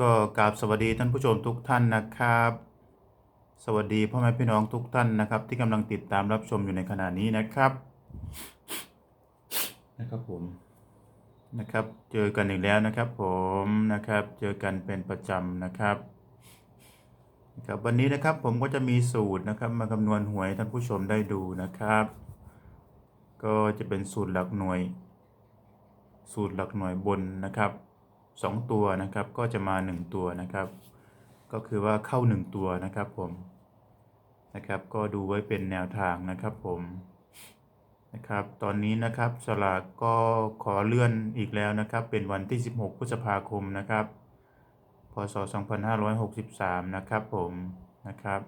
ก็กราบสวัสดีท่านผู้ชมทุกท่านนะครับ สวัสดีพ่อแม่พี่น้องทุกท่านนะครับ ที่กำลังติดตามรับชมอยู่ในขณะนี้นะครับนะครับผมนะครับ เจอกันอีกแล้วนะครับ ผมนะครับเจอกันเป็นประจำนะครับนะครับวันนี้นะครับผมก็จะมีสูตรนะครับมาคำนวณหวยท่านผู้ชมได้ดูนะครับ ก็จะเป็นสูตรหลักหน่วย สูตรหลักหน่วยบนนะครับ สองตัวนะครับ ก็จะมา 1 ตัวนะครับ ก็คือว่าเข้า 1 ตัวนะครับผมนะครับ ก็ดูไว้เป็นแนวทางนะครับผมนะครับ ตอนนี้นะครับสลากก็ขอเลื่อนอีกแล้วนะครับ เป็นวันที่ 16 พฤษภาคมนะครับ พศ 2563 นะครับผมนะครับ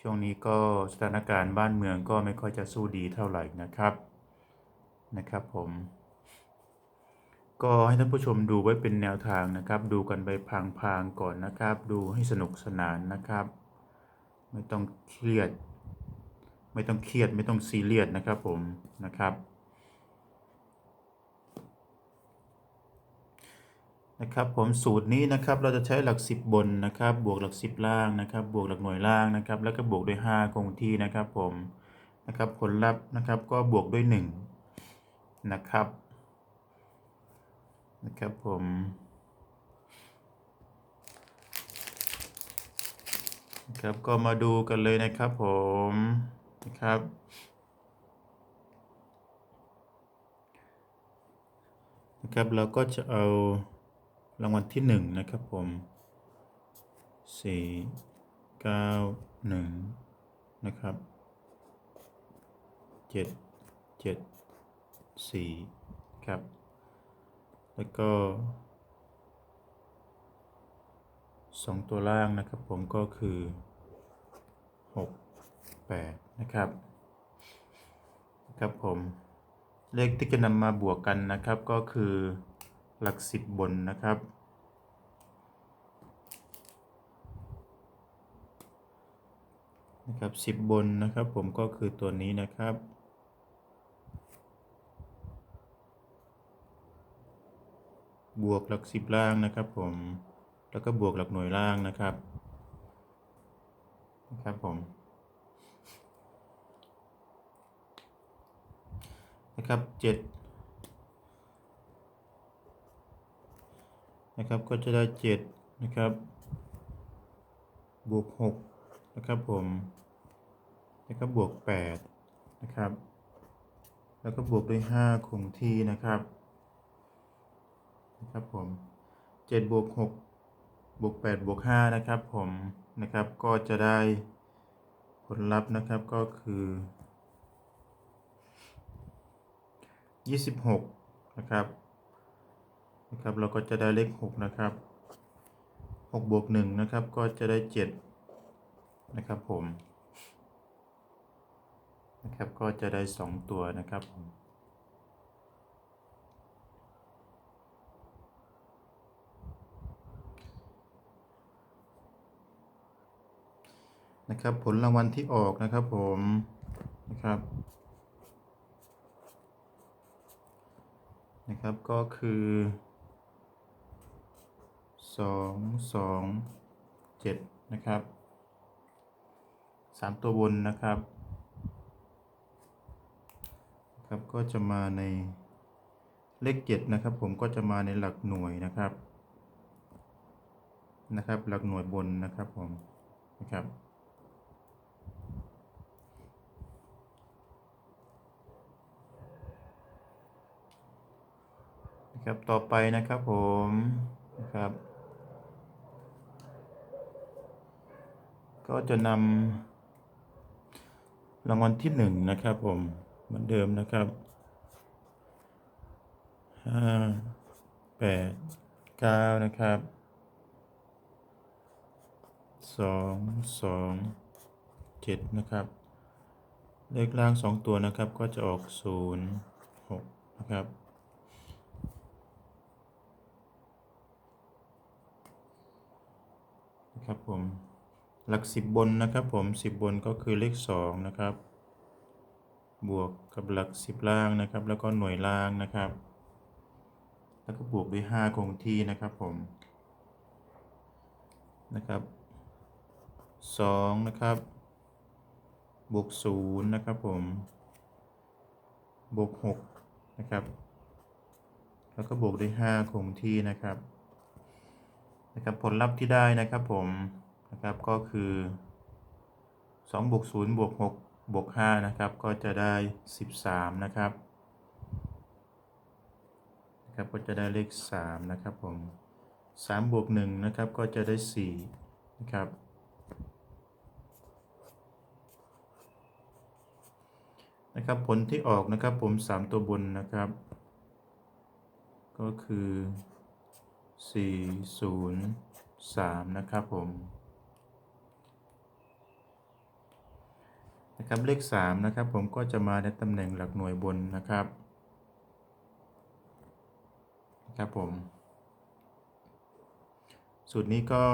ช่วงนี้ก็สถานการณ์บ้านเมืองก็ไม่ค่อยจะสู้ดีเท่าไหร่นะครับนะครับผม ก็ให้ท่านผู้ชมดูไว้เป็นแนวทางนะครับ ดูกันไปพางๆก่อนนะครับ ดูให้สนุกสนานนะครับ ไม่ต้องเครียด ไม่ต้องเครียดไม่ต้องซีเรียสนะครับผมนะครับนะครับผมสูตรนี้นะครับเราจะใช้หลัก 10 บนนะครับ บวกหลัก 10 ล่างนะครับ บวกหลักหน่วยล่างนะครับ แล้วก็บวกด้วย 5 คงที่นะครับผมนะครับผลลัพธ์นะครับก็บวกด้วย 1 นะครับ นะครับผมครับก็มาดูกันเลยนะครับผมนะครับนะครับเราก็จะเอารางวัลที่หนึ่งนะครับผมสี่เก้าหนึ่งนะครับเจ็ดเจ็ดสี่ครับ แล้วก็สองตัวล่างนะครับผมก็คือหกแปดนะครับนะครับผมเลขที่จะนำมาบวกกันนะครับก็คือหลักสิบบนนะครับ นะครับสิบบนนะครับผมก็คือตัวนี้นะครับ บวกหลักสิบล่างนะครับผมแล้วก็บวกหลักหน่วยล่างนะครับนะครับผมนะครับเจ็ดนะครับก็จะได้เจ็ดนะครับบวกหกนะครับผมแล้วก็บวกแปดนะครับแล้วก็บวกด้วยห้าคงที่นะครับ นะครับผมเจ็ดบวกหกบวกแปดบวกห้านะครับผมนะครับก็จะได้ผลลัพธ์นะครับก็คือยี่สิบหกนะครับนะครับเราก็จะได้เลขหกนะครับหกบวกหนึ่งนะครับก็จะได้เจ็ดนะครับผมนะครับก็จะได้สองตัวนะครับผม นะครับ ผลรางวัลที่ออกนะครับผมนะครับนะครับก็คือสองสองเจ็ดนะครับสามตัวบนนะครับครับก็จะมาในเลขเจ็ดนะครับ ผมก็จะมาในหลักหน่วยนะครับนะครับ หลักหน่วยบนนะครับผมนะครับ นะครับต่อไปนะครับผมนะครับก็จะนำรางวัลที่หนึ่งนะครับผมเหมือนเดิมนะครับห้าแปดเก้านะครับสองสองเจ็ดนะครับ เลขล่างสองตัวนะครับก็จะออกศูนย์หกนะครับ นะครับผม หลักสิบบนนะครับผมสิบบนก็คือเลขสองนะครับ บวกกับหลักสิบล่างนะครับ แล้วก็หน่วยล่างนะครับ แล้วก็บวกด้วยห้าคงที่นะครับผมนะครับสองนะครับ บวกศูนย์นะครับผม บวกหกนะครับ แล้วก็บวกด้วยห้าคงที่นะครับ นะครับผลลัพธ์ที่ได้นะครับผมนะครับก็คือสองบวกศูนย์บวกหกบวกห้านะครับก็จะได้สิบสามนะครับนะครับก็จะได้เลขสามนะครับผมสามบวกหนึ่งนะครับก็จะได้สี่นะครับนะครับผลที่ออกนะครับผมสามตัวบนนะครับ ก็คือ สี่ศูนย์สามนะครับผมนะครับเลขสามนะครับผมก็จะมาในตำแหน่งหลักหน่วยบนนะครับนะครับผมสูตรนี้ก็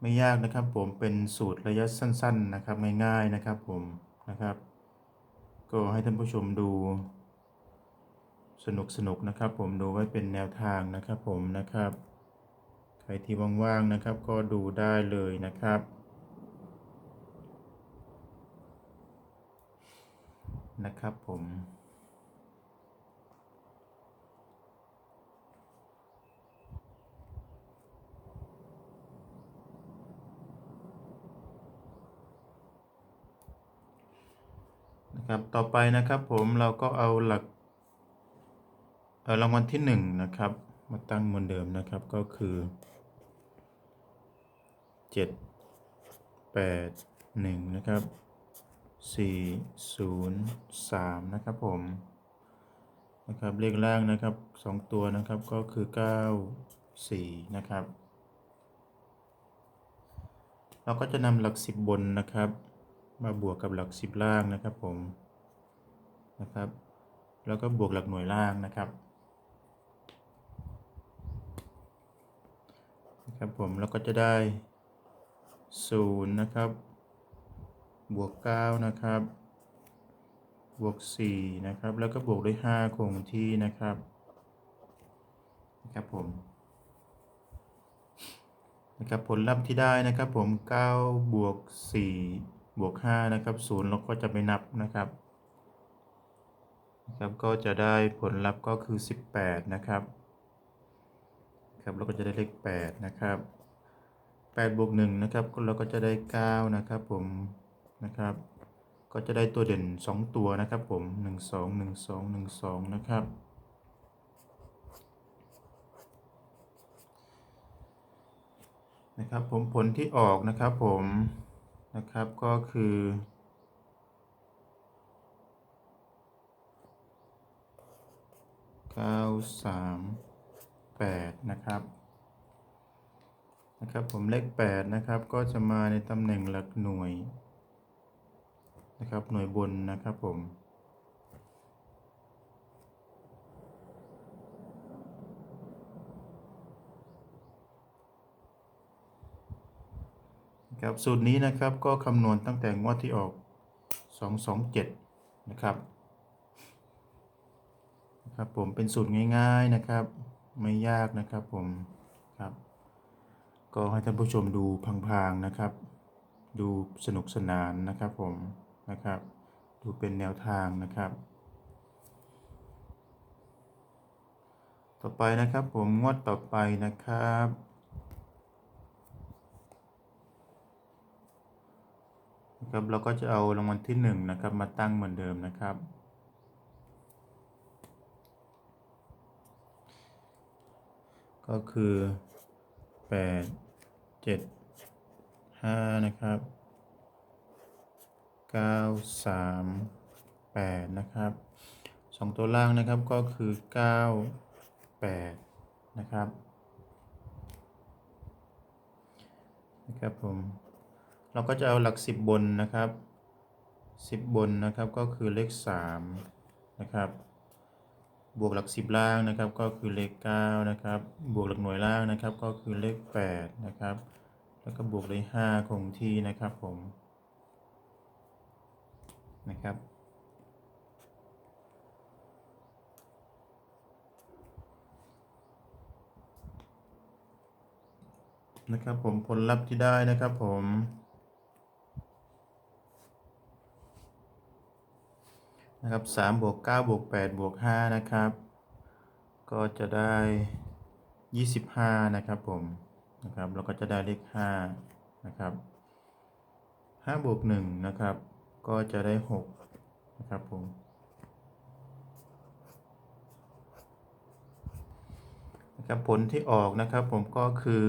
ไม่ยากนะครับผมเป็นสูตรระยะสั้น ๆนะครับง่ายๆนะครับผมนะครับ ก็ให้ท่านผู้ชมดู สนุกสนุกนะครับ ผมดูไว้เป็นแนวทางนะครับ ผมนะครับ ใครที่ว่างๆนะครับ ก็ดูได้เลยนะครับ นะครับผมนะครับต่อไปนะครับผมเราก็เอาหลัก รางวัลที่หนึ่งนะครับ มาตั้งเหมือนเดิมนะครับก็คือเจ็ดแปดหนึ่งนะครับสี่ศูนย์สามนะครับผมนะครับเลขล่างนะครับสองตัวนะครับก็คือเก้าสี่นะครับ เราก็จะนำหลักสิบบนนะครับ มาบวกกับหลักสิบล่างนะครับผมนะครับ แล้วก็บวกหลักหน่วยล่างนะครับนะ ครับผมแล้วก็จะได้ศูนย์นะครับ บวกเก้านะครับ บวกสี่นะครับ แล้วก็บวกด้วยห้าคงที่นะครับนะครับผมนะครับผลลัพธ์ที่ได้นะครับผม 9 บวก 4 บวก 5 นะครับ0เราก็จะไม่นับนะครับนะครับ ก็จะได้ผลลัพธ์ก็คือ 18 นะครับ ครับเราก็จะได้เลข8นะครับ8บวก1นะครับเราก็จะได้9นะครับผมนะครับก็จะได้ตัวเด่น 2 ตัวนะครับผม 1 2 1 2 1 2 นะครับ นะครับผมผลที่ออกนะครับผมนะครับก็คือเก้าสาม แปดนะครับนะครับผมเลขแปดนะครับ ก็จะมาในตำแหน่งหลักหน่วยนะครับหน่วยบนนะครับผมครับสูตรนี้นะครับก็คำนวณตั้งแต่งวดที่ออก 227 นะครับนะครับผมเป็นสูตรง่ายๆนะครับ ไม่ยากนะครับผมครับ ก็ให้ท่านผู้ชมดูพังๆนะครับ ดูสนุกสนานนะครับผมนะครับ ดูเป็นแนวทางนะครับ ต่อไปนะครับผมงวดต่อไปนะครับครับเราก็จะเอารางวัลที่หนึ่งนะครับมาตั้งเหมือนเดิมนะครับ ก็คือแปดเจ็ดห้านะครับเก้าสามแปดนะครับสองตัวล่างนะครับก็คือเก้าแปดนะครับนะครับผมเราก็จะเอาหลักสิบบนนะครับสิบบนนะครับก็คือเลขสามนะครับ บวกหลักสิบล่างนะครับ ก็คือเลขเก้านะครับ บวกหลักหน่วยล่างนะครับ ก็คือเลขแปดนะครับ แล้วก็บวกเลขห้าคงที่นะครับผมนะครับนะครับผมผลลัพธ์ที่ได้นะครับผม นะครับสามบวกเก้าบวกแปดบวกห้านะครับ ก็จะได้ยี่สิบห้านะครับผมนะครับแล้วก็จะได้เลขห้านะครับห้าบวกหนึ่งนะครับ ก็จะได้หกนะครับผมนะครับผลที่ออกนะครับผมก็คือ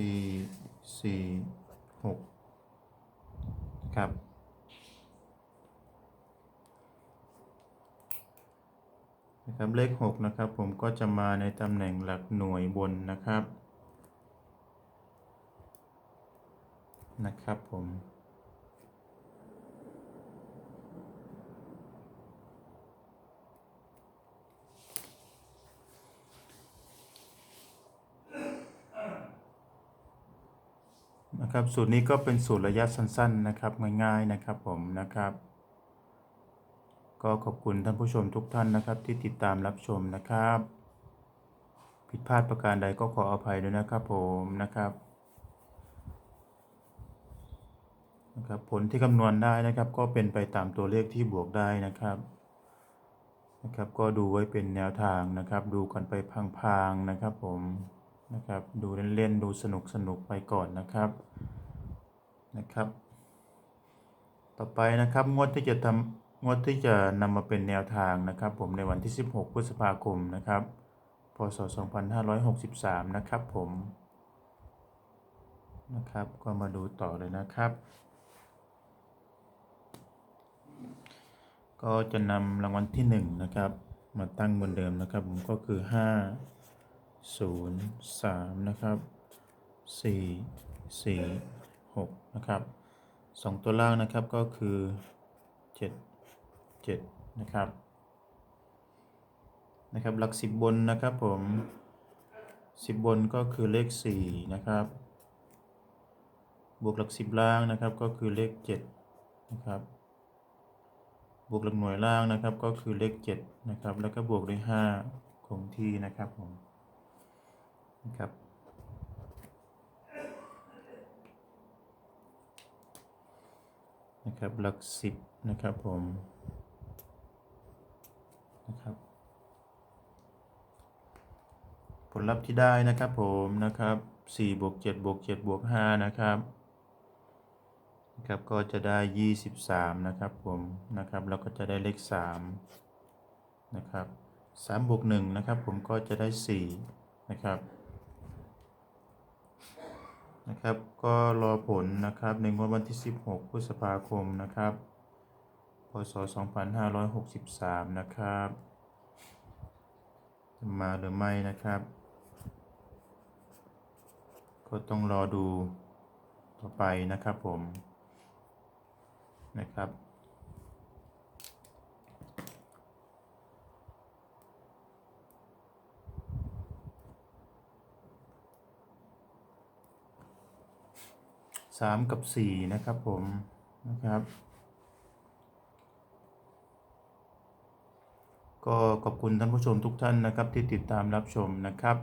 สี่สี่หกนะครับ นะครับเลขหกนะครับผมก็จะมาในตำแหน่งหลักหน่วยบนนะครับ นะครับผม ครับสูตรนี้ก็เป็นสูตรระยะสั้น ๆนะครับง่ายๆนะครับผมนะครับ ก็ขอบคุณท่านผู้ชมทุกท่านนะครับ ที่ติดตามรับชมนะครับ ผิดพลาดประการใดก็ขออภัยด้วยนะครับผมนะครับนะครับผลที่คำนวณได้นะครับก็เป็นไปตามตัวเลขที่บวกได้นะครับนะครับ ก็ดูไว้เป็นแนวทางนะครับ ดูกันไปพลางๆนะครับผม นะครับ ดูเล่นๆดูสนุกสนุกไปก่อนนะครับนะครับ ต่อไปนะครับงวดที่จะทำงวดที่จะนำมาเป็นแนวทางนะครับ ผมในวันที่ 16 พฤษภาคมนะครับพศ 2563 นะครับผมนะครับก็มาดูต่อเลยนะครับ ก็จะนำรางวัลที่ 1 นะครับ มาตั้งบนเดิมนะครับ ผมก็คือ 5 ศูนย์สามนะครับสี่สี่หกนะครับสองตัวล่างนะครับก็คือเจ็ดเจ็ดนะครับนะครับหลักสิบบนนะครับผมสิบบนก็คือเลขสี่นะครับ บวกหลักสิบล่างนะครับก็คือเลขเจ็ดนะครับบวกหลักหน่วยล่างนะครับก็คือเลขเจ็ดนะครับแล้วก็บวกด้วยห้าคงที่นะครับผม ครับนะครับหลักสิบนะครับผมนะครับ ผลลัพธ์ที่ได้นะครับผมนะครับสี่บวกเจ็ดบวกเจ็ดบวกห้านะครับนะครับก็จะได้ยี่สิบสามนะครับผมนะครับแล้วก็จะได้เลขสามนะครับสามบวกหนึ่งนะครับผมก็จะได้สี่นะครับ นะครับ ก็รอผลนะครับในงวดวันที่ 16 พฤษภาคมนะครับ พศ 2563 นะครับจะมาหรือไม่นะครับ ก็ต้องรอดูต่อไปนะครับผมนะครับ สามกับสี่นะครับผมนะครับ ก็ขอบคุณท่านผู้ชมทุกท่านนะครับที่ติดตามรับชมนะครับ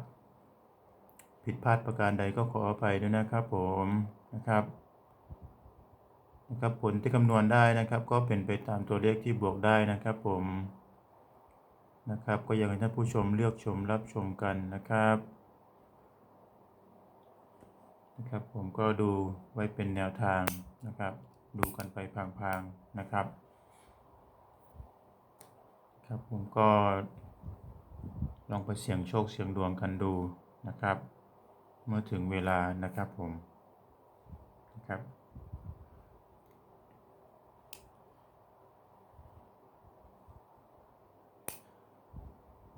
ผิดพลาดประการใดก็ขออภัยด้วยนะครับผมนะครับนะครับผลที่คำนวณได้นะครับ ก็เป็นไปตามตัวเลขที่บวกได้นะครับผมนะครับ ก็อยากให้ท่านผู้ชมเลือกชมรับชมกันนะครับ นะครับ ผมก็ดูไว้เป็นแนวทางนะครับ ดูกันไปพางๆนะครับ ครับผมก็ลองไปเสี่ยงโชคเสี่ยงดวงกันดูนะครับ เมื่อถึงเวลานะครับผมนะครับ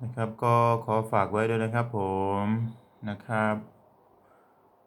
นะครับก็ขอฝากไว้ด้วยนะครับผมนะครับ